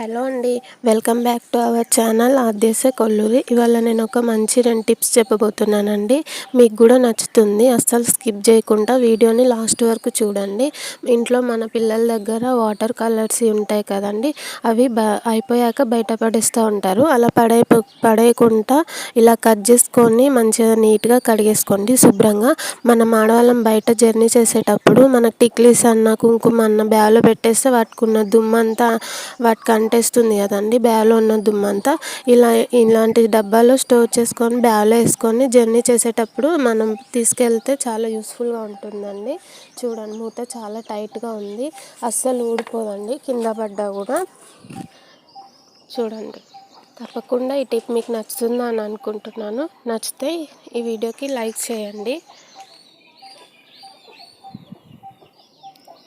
Hello అండి. Welcome back to our channel Aadyasa Kolluri. ఇవాళ నేను ఒక మంచి రెండు టిప్స్ చెప్పబోతున్నానండి. మీకు కూడా నచ్చుతుంది. అస్సలు స్కిప్ చేయకుండా వీడియోని లాస్ట్ వరకు చూడండి. ఇంట్లో మన పిల్లల దగ్గర వాటర్ కలర్స్ ఉంటాయి కదండి. అవి అయిపోయాక బయట పడేస్తూ ఉంటారు. అలా పడే పడేయకుండా ఇలా కట్ చేసుకొని మంచిగా నీట్గా కడిగేసుకోండి. శుభ్రంగా మనం ఆడవాళ్ళం బయట జర్నీ చేసేటప్పుడు మన టిక్లీస్ అన్న కుంకుమ అన్న బ్యాగ్లో పెట్టేస్తే వాటికున్న దుమ్మంతా వాటికి అంటేస్తుంది కదండి బ్యాగ్లో ఉన్న దుమ్మంతా. ఇలా ఇలాంటి డబ్బాలో స్టోర్ చేసుకొని బ్యాగ్లో వేసుకొని జర్నీ చేసేటప్పుడు మనం తీసుకెళ్తే చాలా యూస్ఫుల్గా ఉంటుందండి. చూడండి మూత చాలా టైట్గా ఉంది. అస్సలు ఊడిపోదండి కింద పడ్డా కూడా. చూడండి తప్పకుండా ఈ టిప్ మీకు నచ్చుతుందని అని అనుకుంటున్నాను. నచ్చితే ఈ వీడియోకి లైక్ చేయండి.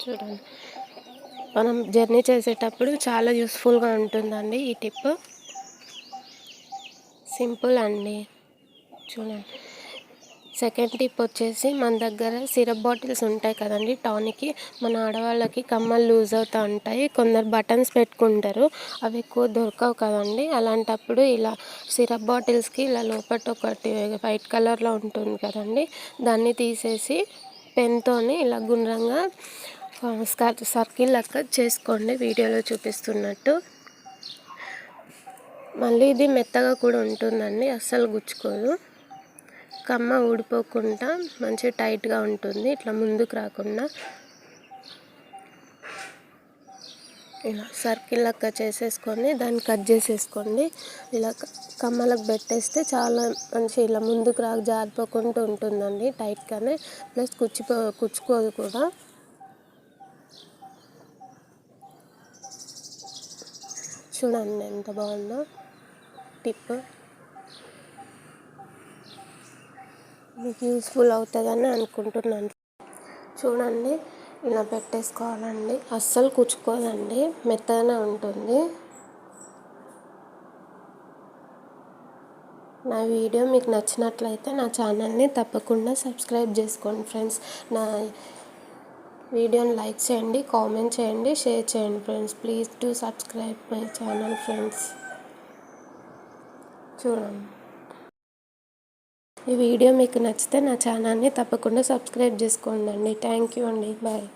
చూడండి మనం జర్నీ చేసేటప్పుడు చాలా యూస్ఫుల్గా ఉంటుందండి ఈ టిప్. సింపుల్ అండి. చూడండి. సెకండ్ టిప్ వచ్చేసి మన దగ్గర సిరప్ బాటిల్స్ ఉంటాయి కదండి టానిక్కి. మన ఆడవాళ్ళకి కమ్మలు లూజ్ అవుతూ ఉంటాయి. కొందరు బటన్స్ పెట్టుకుంటారు. అవి ఎక్కువ దొరకవు కదండి. అలాంటప్పుడు ఇలా సిరప్ బాటిల్స్కి ఇలా లోపల ఒకటి వైట్ కలర్లో ఉంటుంది కదండి. దాన్ని తీసేసి పెన్తోని ఇలా గుండ్రంగా సర్కిల్ లెక్క చేసుకోండి వీడియోలో చూపిస్తున్నట్టు. మళ్ళీ ఇది మెత్తగా కూడా ఉంటుందండి అస్సలు గుచ్చుకోదు. కమ్మ ఊడిపోకుండా మంచి టైట్గా ఉంటుంది ఇట్లా ముందుకు రాకుండా. ఇలా సర్కిల్ లెక్క చేసేసుకొని దాన్ని కట్ చేసేసుకోండి. ఇలా కమ్మలకు పెట్టేస్తే చాలా మంచి ఇలా ముందుకు రా జారిపోకుండా ఉంటుందండి టైట్గానే. ప్లస్ కుచ్చిపో కుచ్చుకోదు కూడా. చూడండి ఎంత బాగుందో. టిప్. మీకు యూస్ఫుల్ అవుతుందని అనుకుంటున్నాను. చూడండి ఇలా పెట్టేసుకోవాలండి. అస్సలు కుచ్చుకోదండి. మెత్తగానే ఉంటుంది. నా వీడియో మీకు నచ్చినట్లయితే నా ఛానల్ని తప్పకుండా సబ్స్క్రైబ్ చేసుకోండి ఫ్రెండ్స్. నా వీడియోని లైక్ చేయండి కామెంట్ చేయండి షేర్ చేయండి friends. Please to subscribe my channel friends. చూడండి. ఈ వీడియో మీకు నచ్చితే నా ఛానల్ని తప్పకుండా సబ్స్క్రైబ్ చేసుకోండి అండి. థ్యాంక్ యూ అండి. బాయ్.